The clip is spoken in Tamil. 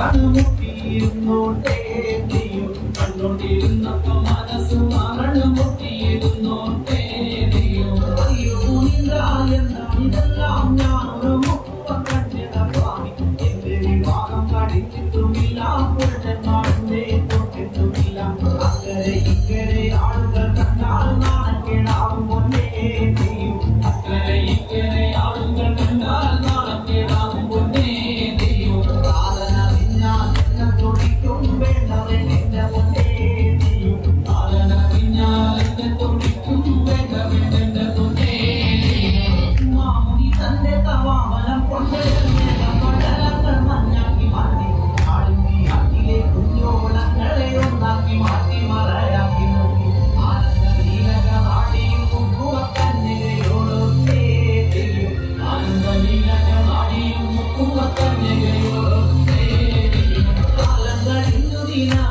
ഇങ്ങനെ ആളുകൾ കണ്ടാൽ നാണക്കേടാ rutina.